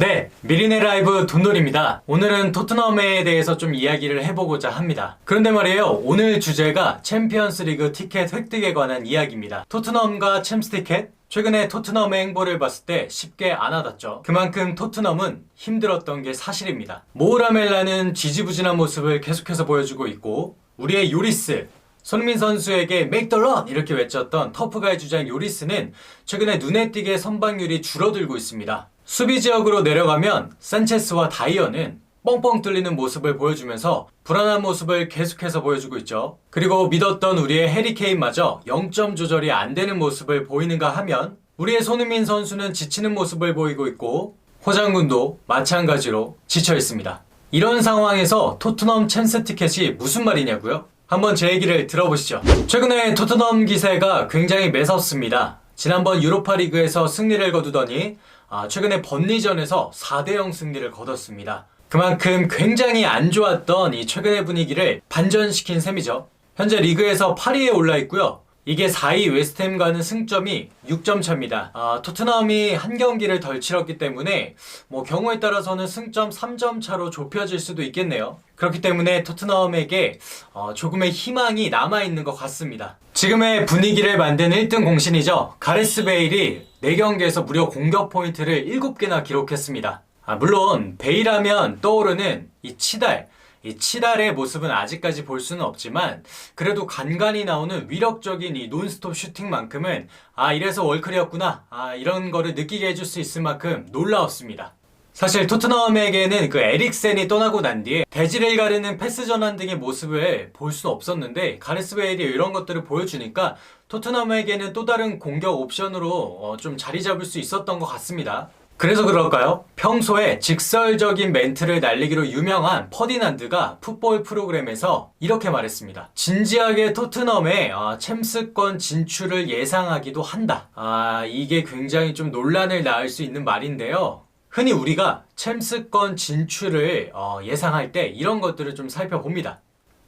네, 미리네 라이브 돈돌입니다. 오늘은 토트넘에 대해서 좀 이야기를 해보고자 합니다. 그런데 말이에요, 오늘 주제가 챔피언스 리그 티켓 획득에 관한 이야기입니다. 토트넘과 챔스 티켓? 최근에 토트넘의 행보를 봤을 때 쉽게 안 와닿죠. 그만큼 토트넘은 힘들었던 게 사실입니다. 모우라멜라는 지지부진한 모습을 계속해서 보여주고 있고, 우리의 요리스, 손흥민 선수에게 make the run 이렇게 외쳤던 터프가의 주장 요리스는 최근에 눈에 띄게 선방률이 줄어들고 있습니다. 수비 지역으로 내려가면 산체스와 다이어는 뻥뻥 뚫리는 모습을 보여주면서 불안한 모습을 계속해서 보여주고 있죠. 그리고 믿었던 우리의 해리케인마저 0점 조절이 안 되는 모습을 보이는가 하면 우리의 손흥민 선수는 지치는 모습을 보이고 있고 호장군도 마찬가지로 지쳐 있습니다. 이런 상황에서 토트넘 챔스 티켓이 무슨 말이냐고요? 한번 제 얘기를 들어보시죠. 최근에 토트넘 기세가 굉장히 매섭습니다. 지난번 유로파 리그에서 승리를 거두더니 아, 최근에 번리전에서 4대0 승리를 거뒀습니다. 그만큼 굉장히 안 좋았던 이 최근의 분위기를 반전시킨 셈이죠. 현재 리그에서 8위에 올라 있고요. 이게 4위 웨스트햄과는 승점이 6점 차입니다. 아, 토트넘이 한 경기를 덜 치렀기 때문에 뭐 경우에 따라서는 승점 3점 차로 좁혀질 수도 있겠네요. 그렇기 때문에 토트넘에게 어, 조금의 희망이 남아 있는 것 같습니다. 지금의 분위기를 만든 1등 공신이죠. 가레스 베일이 4경기에서 무려 공격 포인트를 7개나 기록했습니다. 아, 물론 베일하면 떠오르는 이 치달 이 치달의 모습은 아직까지 볼 수는 없지만 그래도 간간히 나오는 위력적인 이 논스톱 슈팅만큼은 아 이래서 월클이었구나 아 이런 거를 느끼게 해줄 수 있을 만큼 놀라웠습니다. 사실 토트넘에게는 그 에릭센이 떠나고 난 뒤에 대지를 가르는 패스 전환 등의 모습을 볼 수 없었는데 가레스 베일이 이런 것들을 보여주니까 토트넘에게는 또 다른 공격 옵션으로 어, 좀 자리 잡을 수 있었던 것 같습니다. 그래서 그럴까요? 평소에 직설적인 멘트를 날리기로 유명한 퍼디난드가 풋볼 프로그램에서 이렇게 말했습니다. 진지하게 토트넘의 아, 챔스권 진출을 예상하기도 한다. 아, 이게 굉장히 좀 논란을 낳을 수 있는 말인데요. 흔히 우리가 챔스권 진출을 어, 예상할 때 이런 것들을 좀 살펴봅니다.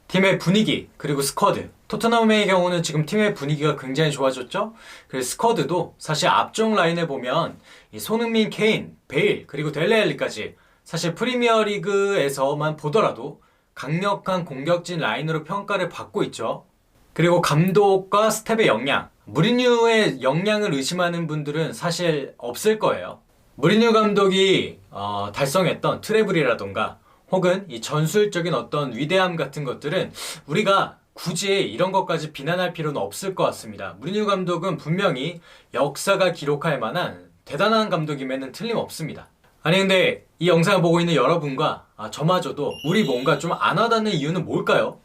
팀의 분위기 그리고 스쿼드. 토트넘의 경우는 지금 팀의 분위기가 굉장히 좋아졌죠? 그래서 스쿼드도 사실 앞쪽 라인에 보면 이 손흥민, 케인, 베일 그리고 델레알리까지 사실 프리미어리그에서만 보더라도 강력한 공격진 라인으로 평가를 받고 있죠. 그리고 감독과 스텝의 역량. 무리뉴의 역량을 의심하는 분들은 사실 없을 거예요 무리뉴 감독이 어, 달성했던 트래블이라던가 혹은 이 전술적인 어떤 위대함 같은 것들은 우리가 굳이 이런 것까지 비난할 필요는 없을 것 같습니다. 무리뉴 감독은 분명히 역사가 기록할 만한 대단한 감독임에는 틀림없습니다. 아니 근데 이 영상을 보고 있는 여러분과 아, 저마저도 우리 뭔가 좀 안 와닿는 이유는 뭘까요?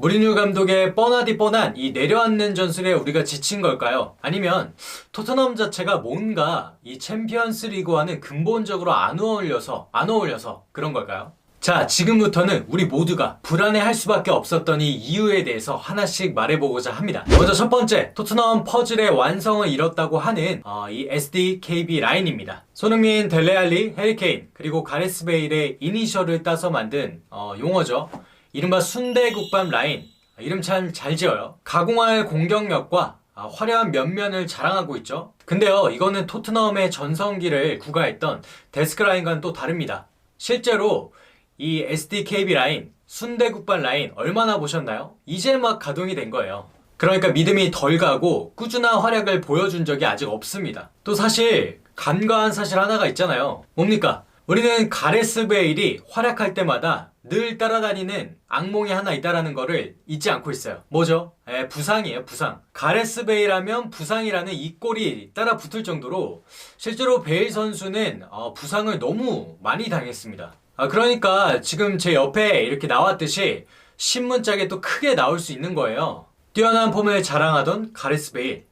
무리뉴 감독의 뻔하디 뻔한 이 내려앉는 전술에 우리가 지친 걸까요? 아니면 토트넘 자체가 뭔가 이 챔피언스 리그와는 근본적으로 안 어울려서 안 어울려서 그런 걸까요? 자, 지금부터는 우리 모두가 불안해할 수밖에 없었던 이 이유에 대해서 하나씩 말해보고자 합니다. 먼저 첫 번째, 토트넘 퍼즐의 완성을 이뤘다고 하는 어, 이 SDKB 라인입니다. 손흥민, 델레알리, 해리케인, 그리고 가레스 베일의 이니셜을 따서 만든 어, 용어죠. 이른바 순대국밥 라인. 이름 참 잘 지어요. 가공할 공격력과 아, 화려한 면면을 자랑하고 있죠. 근데요, 이거는 토트넘의 전성기를 구가했던 데스크 라인과는 또 다릅니다. 실제로 이 SDKB 라인, 순대국밥 라인 얼마나 보셨나요? 이제 막 가동이 된 거예요. 그러니까 믿음이 덜 가고 꾸준한 활약을 보여준 적이 아직 없습니다. 또 사실 간과한 사실 하나가 있잖아요. 뭡니까? 우리는 가레스 베일이 활약할 때마다 늘 따라다니는 악몽이 하나 있다라는 거를 잊지 않고 있어요. 뭐죠? 에, 부상이에요, 부상. 가레스 베일 하면 부상이라는 이 꼴이 따라 붙을 정도로 실제로 베일 선수는 어, 부상을 너무 많이 당했습니다. 아, 그러니까 지금 제 옆에 이렇게 나왔듯이 신문짝에 또 크게 나올 수 있는 거예요. 뛰어난 폼을 자랑하던 가레스 베일.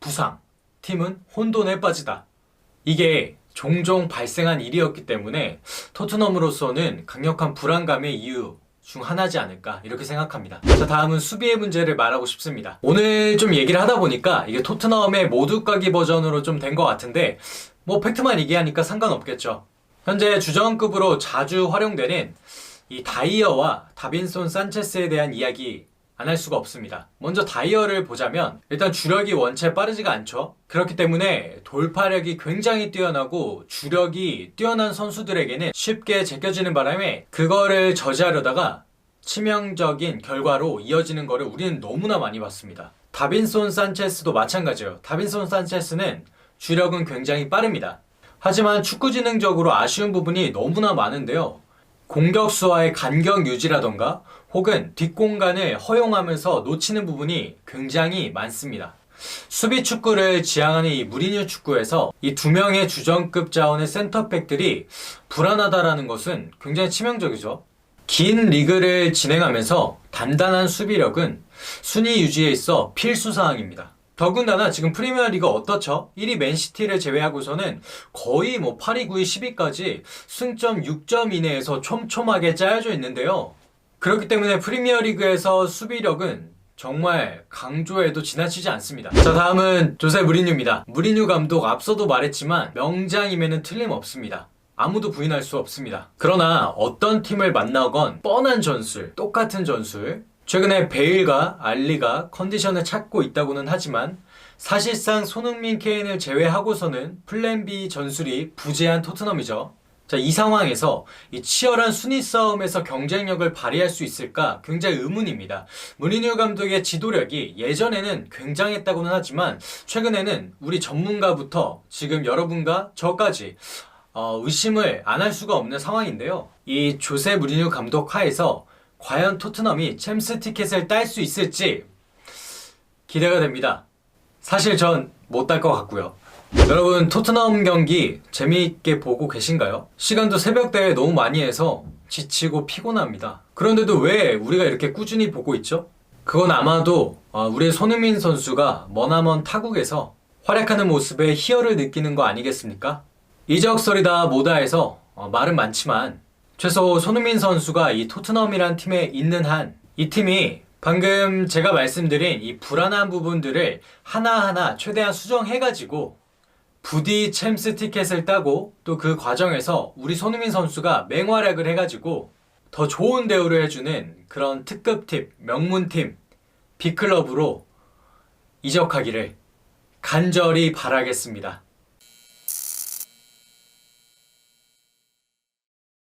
부상. 팀은 혼돈에 빠지다. 이게 종종 발생한 일이었기 때문에 토트넘으로서는 강력한 불안감의 이유 중 하나지 않을까 이렇게 생각합니다. 자 다음은 수비의 문제를 말하고 싶습니다. 오늘 좀 얘기를 하다 보니까 이게 토트넘의 모두 까기 버전으로 좀 된 것 같은데 뭐 팩트만 얘기하니까 상관없겠죠. 현재 주전급으로 자주 활용되는 이 다이어와 다빈손 산체스에 대한 이야기 안 할 수가 없습니다. 먼저 다이어를 보자면 일단 주력이 원체 빠르지가 않죠. 그렇기 때문에 돌파력이 굉장히 뛰어나고 주력이 뛰어난 선수들에게는 쉽게 제껴지는 바람에 그거를 저지하려다가 치명적인 결과로 이어지는 거를 우리는 너무나 많이 봤습니다. 다빈손 산체스도 마찬가지예요. 다빈손 산체스는 주력은 굉장히 빠릅니다. 하지만 축구지능적으로 아쉬운 부분이 너무나 많은데요. 공격수와의 간격 유지라던가 혹은 뒷공간을 허용하면서 놓치는 부분이 굉장히 많습니다. 수비 축구를 지향하는 이 무리뉴 축구에서 이 두 명의 주전급 자원의 센터백들이 불안하다라는 것은 굉장히 치명적이죠. 긴 리그를 진행하면서 단단한 수비력은 순위 유지에 있어 필수 사항입니다. 더군다나 지금 프리미어리그 어떻죠? 1위 맨시티를 제외하고서는 거의 뭐 8위, 9위, 10위까지 승점 6점 이내에서 촘촘하게 짜여져 있는데요. 그렇기 때문에 프리미어리그에서 수비력은 정말 강조해도 지나치지 않습니다. 자, 다음은 조세 무리뉴입니다. 무리뉴 감독 앞서도 말했지만 명장임에는 틀림없습니다. 아무도 부인할 수 없습니다. 그러나 어떤 팀을 만나건 뻔한 전술, 똑같은 전술, 최근에 베일과 알리가 컨디션을 찾고 있다고는 하지만 사실상 손흥민 케인을 제외하고서는 플랜 B 전술이 부재한 토트넘이죠. 자, 이 상황에서 이 치열한 순위 싸움에서 경쟁력을 발휘할 수 있을까 굉장히 의문입니다. 무리뉴 감독의 지도력이 예전에는 굉장했다고는 하지만 최근에는 우리 전문가부터 지금 여러분과 저까지 어, 의심을 안 할 수가 없는 상황인데요. 이 조세 무리뉴 감독 하에서 과연 토트넘이 챔스 티켓을 딸 수 있을지 기대가 됩니다. 사실 전 못 딸 것 같고요. 여러분 토트넘 경기 재미있게 보고 계신가요? 시간도 새벽대에 너무 많이 해서 지치고 피곤합니다. 그런데도 왜 우리가 이렇게 꾸준히 보고 있죠? 그건 아마도 어, 우리 손흥민 선수가 머나먼 타국에서 활약하는 모습에 희열을 느끼는 거 아니겠습니까? 이적설이다 뭐다 해서 어, 말은 많지만 최소 손흥민 선수가 이 토트넘이란 팀에 있는 한 이 팀이 방금 제가 말씀드린 이 불안한 부분들을 하나하나 최대한 수정해가지고 부디 챔스 티켓을 따고 또 그 과정에서 우리 손흥민 선수가 맹활약을 해가지고 더 좋은 대우를 해주는 그런 특급팀, 명문팀, 빅클럽으로 이적하기를 간절히 바라겠습니다.